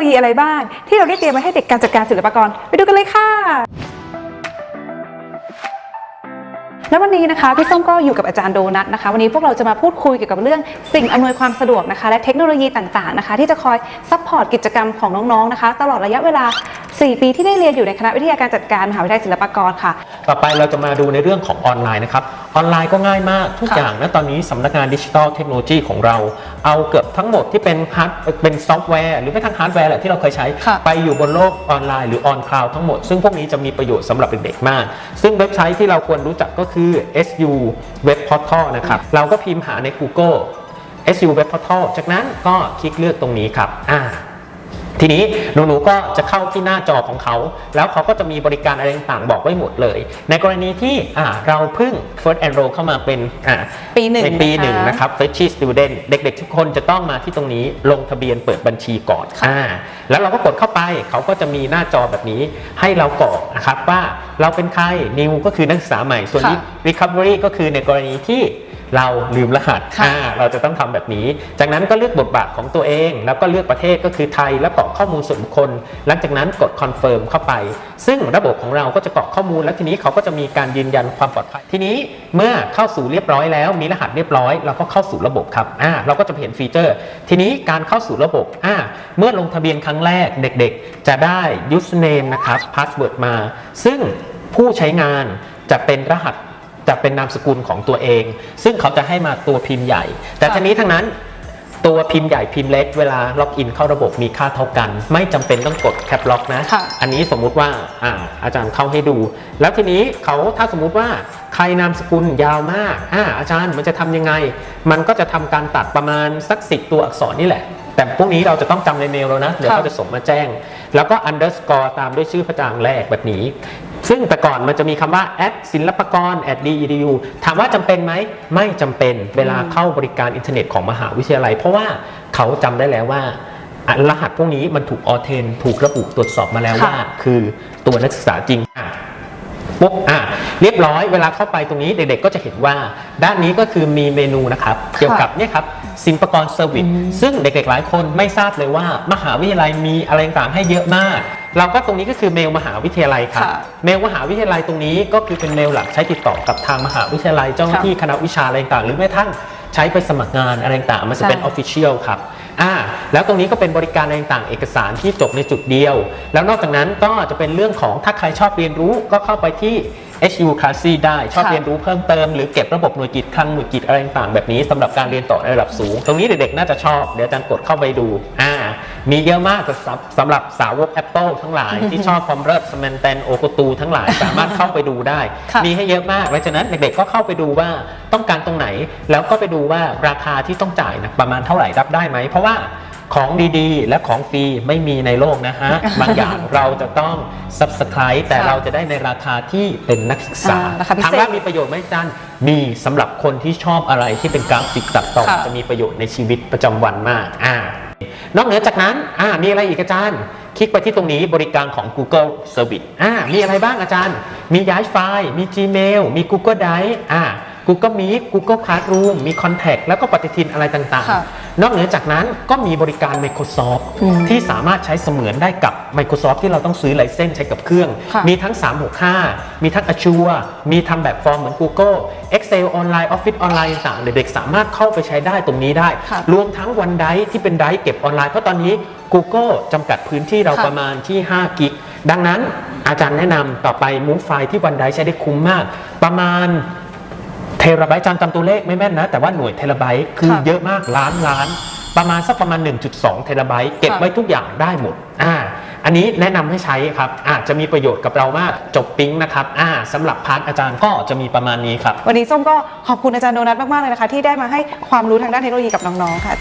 โลยีอะไรบ้าง ที่เราได้เตรียมไว้ให้เด็กการจัดการศิลปากร ไปดูกันเลยค่ะ แล้ววันนี้นะคะพี่ส้มก็อยู่กับอาจารย์โดนัทนะคะ วันนี้พวกเราจะมาพูดคุยเกี่ยวกับเรื่องสิ่งอำนวยความสะดวกนะคะ และเทคโนโลยีต่างๆนะคะ ที่จะคอยซัพพอร์ตกิจกรรมของน้องๆนะคะ ตลอดระยะเวลา 4 ปีที่ได้เรียนอยู่ในคณะวิทยาการจัดการมหาวิทยาลัยศิลปากรค่ะ ต่อไปเราจะมาดูในเรื่องของออนไลน์นะครับ ออนไลน์ก็ง่ายมากทุกค่ะอย่างนะตอนนี้สำนักงานดิจิทัลเทคโนโลยีของเรา เอาเกือบทั้งหมดที่เป็นฮาร์ดเป็นซอฟต์แวร์หรือไม่ทั้งฮาร์ดแวร์แหละที่เราเคยใช้ค่ะไปอยู่บนโลกออนไลน์หรือออนคลาวทั้งหมด ซึ่งพวกนี้จะมีประโยชน์สำหรับเด็กๆมาก ซึ่งเว็บไซต์ที่เราควรรู้จักก็คือ SU Web Portal นะครับเราก็พิมพ์หาใน Google SU Web Portal จากนั้นก็คลิกเลือกตรงนี้ครับอ่า ทีนี้หนูๆก็จะเข้าที่หน้าจอของเขา แล้วเขาก็จะมีบริการอะไรต่างๆบอกไว้หมดเลย ในกรณีที่อ่าเราเพิ่ง first enroll เข้ามาเป็นอ่าปีหนึ่งในปีนะคะหนึ่งนะครับ freshie student เด็กๆ ทุกคนจะต้องมาที่ตรงนี้ลงทะเบียนเปิดบัญชีก่อนอ่าแล้วเราก็กดเข้าไปเขาก็จะมีหน้าจอแบบนี้ให้เรากรอกนะครับว่า เราเป็นใคร new ก็คือนักศึกษาใหม่ ส่วน ค่ะ recovery ก็คือในกรณีที่เราลืมรหัสค่ะอ่าเราจะต้องทำแบบนี้ จากนั้นก็เลือกบทบาทของตัวเอง แล้วก็เลือกประเทศก็คือไทย แล้วกรอกข้อมูลส่วนบุคคล หลังจากนั้นกดคอนเฟิร์มเข้าไป ซึ่งระบบของเราก็จะกรอกข้อมูล แล้วทีนี้เขาก็จะมีการยืนยันความปลอดภัย ทีนี้เมื่อเข้าสู่เรียบร้อยแล้ว มีรหัสเรียบร้อย เราก็เข้าสู่ระบบครับอ่าเราก็จะเห็นฟีเจอร์ ทีนี้การเข้าสู่ระบบอ่าเมื่อลงทะเบียนครั้งแรกเด็ก ๆ จะได้ username นะครับ password มา ซึ่ง ผู้ใช้งานจะเป็นรหัสจะเป็นนามสกุลของตัวเอง ซึ่งเขาจะให้มาตัวพิมพ์ใหญ่ แต่ค่ะทั้งนี้ทั้งนั้นตัวพิมพ์ใหญ่พิมพ์เล็กเวลาล็อกอินเข้าระบบมีค่าเท่ากัน ไม่จำเป็นต้องกดแคปล็อกนะค่ะอันนี้สมมุติว่าอ่าอาจารย์เข้าให้ดู แล้วทีนี้เขาถ้าสมมุติว่าใครนามสกุลยาวมากอ่าอาจารย์มันจะทำยังไง มันก็จะทำการตัดประมาณสักสิตัวอักษรนี่แหละ แต่พวกนี้เราจะต้องจำในเมลแล้วนะ เดี๋ยวค่ะเขาจะส่งมาแจ้ง แล้วก็ underscore ตามด้วยชื่อพระจางค์แรกแบบนี้ ซึ่งแต่ก่อนมันจะมีคำว่า at ศิลปากร at dedu ถามว่าจำเป็นไหม ไม่จำเป็นเวลาเข้าบริการอินเทอร์เน็ตของมหาวิทยาลัย เพราะว่าเขาจำได้แล้วว่าอะรหัสพวกนี้มันถูกออเทน ถูกระบุตรวจสอบมาแล้วค่ะว่า คือตัวนักศึกษาจริงอะปุ๊บอะเรียบร้อยเวลาเข้าไปตรงนี้เด็กๆก็จะเห็นว่า ด้านนี้ก็คือมีเมนูนะครับ เกี่ยวกับเนี่ยครับศิลปากรเซอร์วิสซึ่งเด็กๆหลายคนไม่ทราบเลยว่า มหาวิทยาลัยมีอะไรต่างๆให้เยอะมาก เราก็ตรงนี้ก็คือเมลมหาวิทยาลัยครับค่ะเมลมหาวิทยาลัยตรงนี้ก็คือเป็นเมลหลักใช้ติดต่อกับทางมหาวิทยาลัยเจ้าหน้าที่คณะวิชาอะไรต่างๆหรือแม้กระทั่งใช้ไปสมัครงานอะไรต่างๆมันจะเป็นใช่ออฟฟิเชียลครับอ่าแล้วตรงนี้ก็เป็นบริการอะไรต่างๆเอกสารที่จบในจุดเดียว แล้วนอกจากนั้นก็จะเป็นเรื่องของถ้าใครชอบเรียนรู้ก็เข้าไปที่ HU Classy ได้ชอบค่ะ เรียนรู้เพิ่มเติมหรือเก็บระบบหน่วยกิจคลังหน่วยกิจอะไรต่างๆแบบนี้สำหรับการเรียนต่อในระดับสูง ตรงนี้เด็กๆน่าจะชอบเดี๋ยวอาจารย์กดเข้าไปดูอ่า มีเยอะมากสำสำหรับสาวก Apple ทั้งหลาย ที่ชอบความเลิศสแมนแตนโอโกตูทั้งหลายสามารถเข้าไปดูได้ค่ะมีให้เยอะมากเพราะฉะนั้นเด็กๆก็เข้าไปดูว่าต้องการตรงไหน แล้วก็ไปดูว่าราคาที่ต้องจ่ายนะประมาณเท่าไหร่รับได้ไหมเพราะว่า ของดีๆ และของฟรีไม่มีในโลกนะฮะ บางอย่างเราจะต้อง subscribe แต่ค่ะเราจะได้ในราคาที่เป็นนักศึกษาอ่าราคาพิเศษถามว่ามีประโยชน์ไหมอาจันมีสำหรับคนที่ชอบอะไรที่เป็นกราฟิกตัดต่อค่ะ จะมีประโยชน์ในชีวิตประจำวันมากอ่านอกเหนือจากนั้นอ่ามีอะไรอีกอาจารย์ คลิกไปที่ตรงนี้บริการของ Google Service อ่ามีอะไรบ้างอาจารย์ มีย้ายไฟล์ มี Gmail มี Google Drive อ่า Google Meet Google Classroom มี Contact แล้วก็ปฏิทินอะไรต่างค่ะๆ นอกเหนือจากนั้นก็มีบริการ Microsoft อืมที่สามารถใช้เสมือนได้กับ Microsoft ที่เราต้องซื้อไลเซนส์ใช้กับเครื่อง ค่ะมีทั้ง 365 มีทั้ง Azure มีทำแบบฟอร์มเหมือน Google Excel ออนไลน์ Office ออนไลน์ต่างๆเด็กๆสามารถเข้าไปใช้ได้ตรงนี้ได้ ค่ะรวมทั้งวันไดที่เป็นไดเก็บออนไลน์เพราะตอนนี้ Google จำกัดพื้นที่เราค่ะ ประมาณที่ 5 กิก ดังนั้นอาจารย์แนะนำต่อไปมูฟไฟล์ที่วันไดใช้ได้คุ้มมาก ประมาณ เทราไบต์จำจำตัวเลขไม่แม่นนะ แต่ว่าหน่วยเทราไบต์คือค่ะเยอะมากล้านล้าน ประมาณสักประมาณ 1.2 เทราไบต์เก็บค่ะไว้ทุกอย่างได้หมดอ่าอันนี้แนะนำให้ใช้ครับอาจจะมีประโยชน์กับเรามากจบปิ๊งนะครับอ่าสำหรับพาร์ทอาจารย์ก็จะมีประมาณนี้ครับ วันนี้ส้มก็ขอบคุณอาจารย์โดนัทมากๆเลยนะคะ ที่ได้มาให้ความรู้ทางด้านเทคโนโลยีกับน้องๆค่ะ